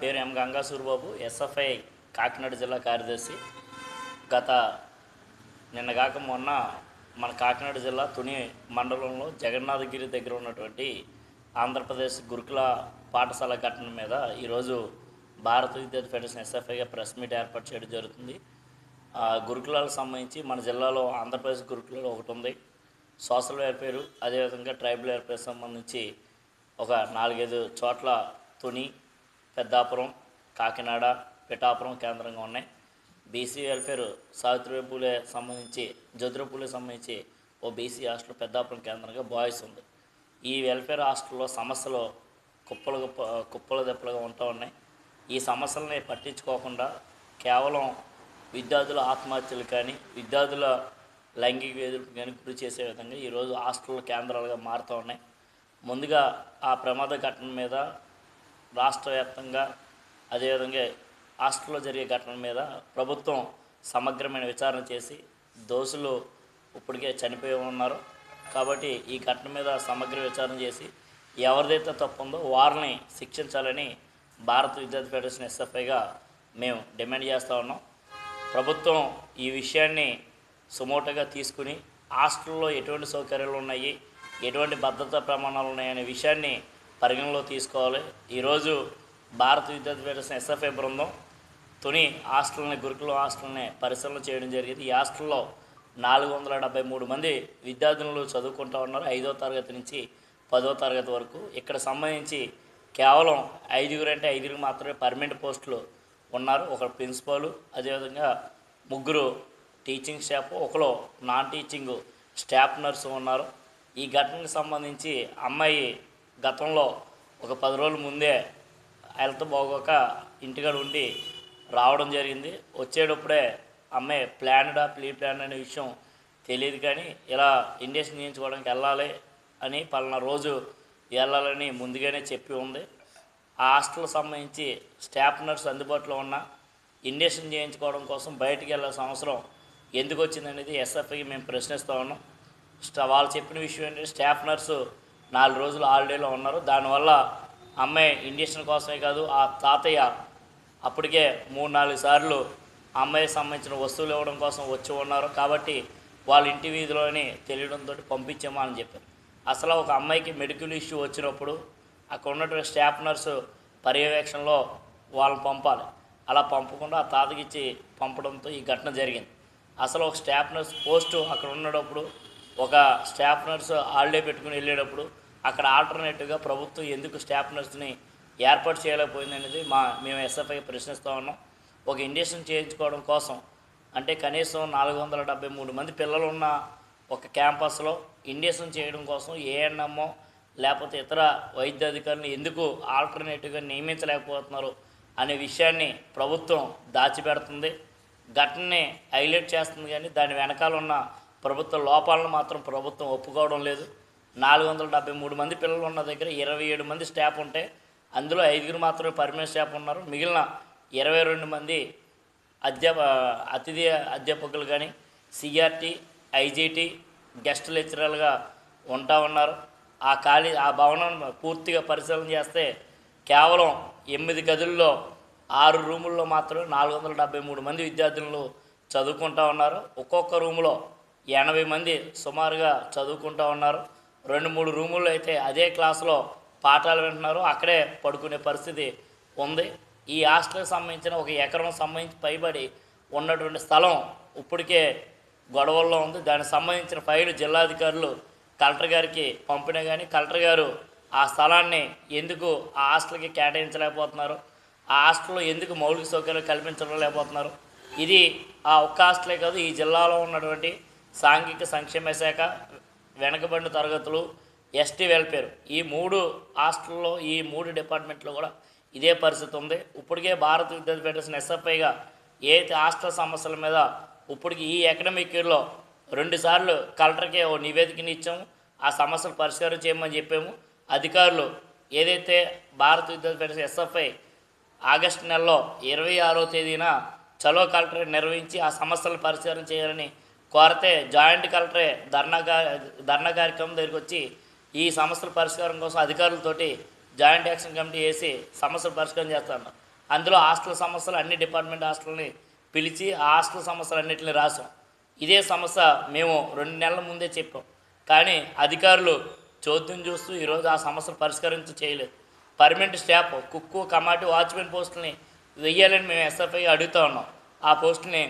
పేరు ఎం గంగాసూరిబాబు ఎస్ఎఫ్ఐ కాకినాడ జిల్లా కార్యదర్శి. గత నిన్నగాక మొన్న మన కాకినాడ జిల్లా తుని మండలంలో జగన్నాథగిరి దగ్గర ఉన్నటువంటి ఆంధ్రప్రదేశ్ గురుకుల పాఠశాల ఘటన మీద ఈరోజు భారత విద్యార్థి ఫెడరేషన్ ఎస్ఎఫ్ఐగా ప్రెస్ మీట్ ఏర్పాటు చేయడం జరుగుతుంది. ఆ గురుకులాలకు సంబంధించి మన జిల్లాలో ఆంధ్రప్రదేశ్ గురుకులాలు ఒకటి ఉంది. సోషల్ వెల్ఫేరు అదేవిధంగా ట్రైబల్ వెల్ఫేర్ సంబంధించి ఒక నాలుగైదు చోట్ల తుని పెద్దాపురం కాకినాడ పిఠాపురం కేంద్రంగా ఉన్నాయి. బీసీ వెల్ఫేర్ సావిత్రిబాయి పూలే సంబంధించి జ్యోతిరావు పూలే సంబంధించి ఓ బీసీ హాస్టల్ పెద్దాపురం కేంద్రంగా బాయ్స్ ఉంది. ఈ వెల్ఫేర్ హాస్టల్లో సమస్యలు కుప్పలు కుప్ప కుప్పలు దెప్పలుగా ఉంటూ ఉన్నాయి. ఈ సమస్యలని పట్టించుకోకుండా కేవలం విద్యార్థుల ఆత్మహత్యలు కానీ విద్యార్థుల లైంగిక వేధింపు కానీ గురి చేసే విధంగా ఈరోజు హాస్టల్ కేంద్రాలుగా మారుతూ ఉన్నాయి. ముందుగా ఆ ప్రమాద ఘటన మీద రాష్ట్ర వ్యాప్తంగా అదేవిధంగా హాస్టల్లో జరిగే ఘటన మీద ప్రభుత్వం సమగ్రమైన విచారణ చేసి దోషులు ఇప్పటికే చనిపోయి ఉన్నారు. కాబట్టి ఈ ఘటన మీద సమగ్ర విచారణ చేసి ఎవరిదైతే తప్పు ఉందో వారిని శిక్షించాలని భారత విద్యార్థి ఫెడరేషన్ ఎస్ఎఫ్ఐగా మేము డిమాండ్ చేస్తూ ఉన్నాం. ప్రభుత్వం ఈ విషయాన్ని సుమోటగా తీసుకుని హాస్టల్లో ఎటువంటి సౌకర్యాలు ఉన్నాయి ఎటువంటి భద్రతా ప్రమాణాలు ఉన్నాయనే విషయాన్ని పరిగణలో తీసుకోవాలి. ఈరోజు భారత విద్యార్థి ఫెడరేషన్ ఎస్ఎఫ్ఐ బృందం తుని హాస్టల్ని గురుకుల హాస్టల్ని పరిశీలన చేయడం జరిగింది. ఈ హాస్టల్లో నాలుగు వందల డెబ్బై మూడు మంది విద్యార్థులు చదువుకుంటూ ఉన్నారు. ఐదో తరగతి నుంచి పదో తరగతి వరకు. ఇక్కడ సంబంధించి కేవలం ఐదుగురు అంటే ఐదుగురు మాత్రమే పర్మనెంట్ పోస్టులు ఉన్నారు. ఒక ప్రిన్సిపాల్ అదేవిధంగా ముగ్గురు టీచింగ్ స్టాఫ్ ఒకరు నాన్ టీచింగ్ స్టాఫ్ నర్సు ఉన్నారు. ఈ ఘటనకు సంబంధించి అమ్మాయి గతంలో ఒక పది రోజుల ముందే హెల్త్ బాగోక ఇంటికాడ ఉండి రావడం జరిగింది. వచ్చేటప్పుడే అమ్మాయి ప్లాన్డా ప్లీ ప్లాన్ అనే విషయం తెలియదు కానీ ఇలా ఇండక్షన్ చేయించుకోవడానికి వెళ్ళాలి అని పలానా రోజు వెళ్ళాలని ముందుగానే చెప్పి ఉంది. ఆ హాస్టల్ సంబంధించి స్టాఫ్ నర్స్ అందుబాటులో ఉన్న ఇండక్షన్ చేయించుకోవడం కోసం బయటికి వెళ్ళాల్సిన అవసరం ఎందుకు వచ్చిందనేది ఎస్ఎఫ్ఐకి మేము ప్రశ్నిస్తూ ఉన్నాం. స్టా వాళ్ళు చెప్పిన విషయం ఏంటంటే స్టాఫ్ నర్సు నాలుగు రోజులు హాలిడేలో ఉన్నారు. దానివల్ల అమ్మాయి ఇండక్షన్ కోసమే కాదు ఆ తాతయ్య అప్పటికే మూడు నాలుగు సార్లు అమ్మాయికి సంబంధించిన వస్తువులు ఇవ్వడం కోసం వచ్చి ఉన్నారు. కాబట్టి వాళ్ళ ఇంటి వీధిలోని తెలియడంతో పంపించామని అని చెప్పారు. అసలు ఒక అమ్మాయికి మెడికల్ ఇష్యూ వచ్చినప్పుడు అక్కడ ఉన్నటువంటి స్టాఫ్ నర్సు పర్యవేక్షణలో వాళ్ళని పంపాలి. అలా పంపకుండా ఆ తాతకిచ్చి పంపడంతో ఈ ఘటన జరిగింది. అసలు ఒక స్టాఫ్ నర్స్ పోస్టు అక్కడ ఉన్నప్పుడు ఒక స్టాఫ్ నర్సు హాలిడే పెట్టుకుని వెళ్ళేటప్పుడు అక్కడ ఆల్టర్నేటివ్గా ప్రభుత్వం ఎందుకు స్టాఫ్ నర్స్ని ఏర్పాటు చేయలేకపోయింది అనేది మా మేము ఎస్ఎఫ్ఐ ప్రశ్నిస్తూ ఉన్నాం. ఒక ఇండక్షన్ చేయించుకోవడం కోసం అంటే కనీసం నాలుగు వందల డెబ్బై మూడు మంది పిల్లలు ఉన్న ఒక క్యాంపస్లో ఇండక్షన్ చేయడం కోసం ఏఎన్ఎంఓ లేకపోతే ఇతర వైద్య అధికారులను ఎందుకు ఆల్టర్నేటివ్గా నియమించలేకపోతున్నారు అనే విషయాన్ని ప్రభుత్వం దాచిపెడుతుంది. ఘటనని హైలైట్ చేస్తుంది కానీ దాని వెనకాల ఉన్న ప్రభుత్వ లోపాలను మాత్రం ప్రభుత్వం ఒప్పుకోవడం లేదు. నాలుగు వందల డెబ్బై మూడు మంది పిల్లలు ఉన్న దగ్గర ఇరవై ఏడు మంది స్టాఫ్ ఉంటే అందులో ఐదుగురు మాత్రమే పర్మనెంట్ స్టాఫ్ ఉన్నారు. మిగిలిన ఇరవై రెండు మంది అధ్యాప అతిథి అధ్యాపకులు కానీ సిఆర్టీ ఐజీటీ గెస్ట్ లెక్చరర్లుగా ఉంటా ఉన్నారు. ఆ ఖాళీ ఆ భవనం పూర్తిగా పరిశీలన చేస్తే కేవలం ఎనిమిది గదుల్లో ఆరు రూముల్లో మాత్రమే నాలుగు వందల డెబ్బై మూడు మంది విద్యార్థులు చదువుకుంటా ఉన్నారు. ఒక్కొక్క రూములో ఎనభై మంది సుమారుగా చదువుకుంటా ఉన్నారు. రెండు మూడు రూముల్లో అయితే అదే క్లాసులో పాఠాలు వింటున్నారు. అక్కడే పడుకునే పరిస్థితి ఉంది. ఈ హాస్టల్కి సంబంధించిన ఒక ఎకరం సంబంధించి పైబడి ఉన్నటువంటి స్థలం ఇప్పటికే గొడవల్లో ఉంది. దానికి సంబంధించిన ఫైలు జిల్లాధికారులు కలెక్టర్ గారికి పంపినా కానీ కలెక్టర్ గారు ఆ స్థలాన్ని ఎందుకు ఆ హాస్టల్కి కేటాయించలేకపోతున్నారు? ఆ హాస్టల్లో ఎందుకు మౌలిక సౌకర్యాలు కల్పించలేకపోతున్నారు? ఇది ఆ ఒక్క హాస్టలే కాదు ఈ జిల్లాలో ఉన్నటువంటి సాంఘిక సంక్షేమ శాఖ వెనకబడిన తరగతులు ఎస్టీ వెల్ఫేర్. ఈ మూడు హాస్టల్లో ఈ మూడు డిపార్ట్మెంట్లో కూడా ఇదే పరిస్థితి ఉంది. ఇప్పటికే భారత విద్యార్థి ఫెడరేషన్ ఎస్ఎఫ్ఐగా ఏ హాస్టల్ సమస్యల మీద ఇప్పటికి ఈ అకాడమిక్ ఇయర్లో రెండుసార్లు కలెక్టర్కి ఓ నివేదికని ఇచ్చాము. ఆ సమస్యలు పరిష్కారం చేయమని చెప్పాము. అధికారులు ఏదైతే భారత విద్యార్థి ఫెడరేషన్ ఎస్ఎఫ్ఐ ఆగస్టు నెలలో ఇరవై ఆరో తేదీన చలో కలెక్టర్ నిర్వహించి ఆ సమస్యలను పరిష్కారం చేయాలని కోరితే జాయింట్ కలెక్టరే ధర్నా ధర్నా కార్యక్రమం దగ్గరికి వచ్చి ఈ సమస్యల పరిష్కారం కోసం అధికారులతోటి జాయింట్ యాక్షన్ కమిటీ వేసి సమస్యలు పరిష్కారం చేస్తాను. అందులో హాస్టల్ సమస్యలు అన్ని డిపార్ట్మెంట్ హాస్టల్ని పిలిచి ఆ హాస్టల్ సమస్యలు అన్నింటిని రాసాం. ఇదే సమస్య మేము రెండు నెలల ముందే చెప్పాం. కానీ అధికారులు చోద్యం చూస్తూ ఈరోజు ఆ సమస్యలు పరిష్కరించి చేయలేదు. పర్మనెంట్ స్టాఫ్ కుక్కు కమాటి వాచ్మెన్ పోస్టుల్ని వెయ్యాలని మేము ఎస్ఎఫ్ఐ అడుగుతా ఉన్నాం. ఆ పోస్టుని